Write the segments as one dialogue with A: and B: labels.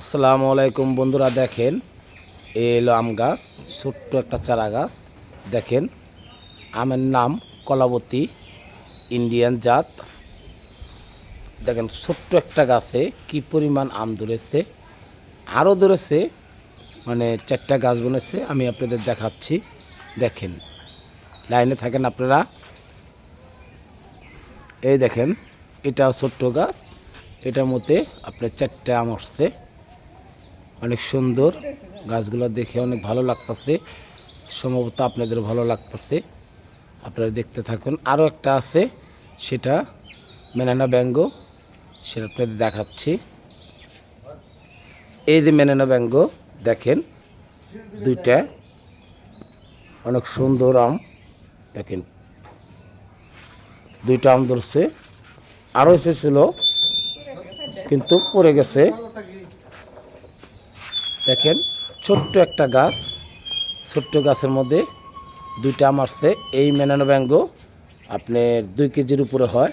A: আসসালামু আলাইকুম বন্ধুরা, দেখেন এ এলো আম গাছ, ছোট্ট একটা চারা গাছ। দেখেন, আমের নাম কলাবতী, ইন্ডিয়ান জাত। দেখেন, ছোট্ট একটা গাছে কি পরিমাণ আম ধরেছে আরও ধরেছে মানে চারটা গাছ বনেছে, আমি আপনাদের দেখাচ্ছি। দেখেন, লাইনে থাকেন আপনারা। এই দেখেন এটা ছোট্ট গাছ, এটার মধ্যে আপনার চারটে আম আসছে। অনেক সুন্দর। গাছগুলো দেখে অনেক ভালো লাগতেছে। সম্ভবত আপনাদের ভালো লাগতেছে। আপনারা দেখতে থাকুন। আরও একটা আছে, সেটা মেনানা ব্যঙ্গ সেটা আপনাদের দেখাচ্ছি। এই যে মেনানা ব্যঙ্গ দেখেন, দুইটা। অনেক সুন্দর আম, দেখেন। দুইটা আম ধরছে। আরও এসেছিল, কিন্তু পড়ে গেছে। দেখেন, ছোট্ট একটা গাছ। ছোট্ট গাছের মধ্যে দুইটা আম আসছে। এই ব্যঙ্গ আপনার দুই কেজির উপরে হয়।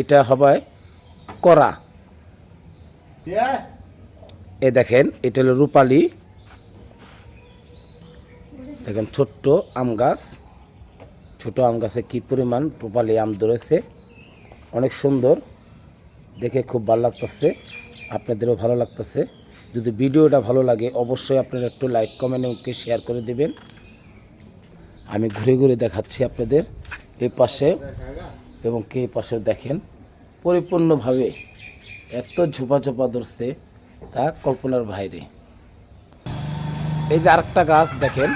A: এটা হবে করা। এ দেখেন, এটা হলো রূপালি। দেখেন, ছোট্ট আম গাছ। ছোট আম গাছে কী পরিমাণ রূপালি আম ধরেছে। অনেক সুন্দর। দেখে খুব ভালো লাগতেছে। আপনাদেরও ভালো লাগতেছে। যদি ভিডিওটা ভালো লাগে, অবশ্যই আপনারা একটু লাইক কমেন্ট এবং শেয়ার করে দেবেন। আমি ঘুরে ঘুরে দেখাচ্ছি আপনাদের এ পাশে এবং কে পাশে দেখেন। পরিপূর্ণভাবে এত ঝোপা ঝোপা ধরছে তা কল্পনার বাইরে। এই যে আরেকটা গাছ দেখেন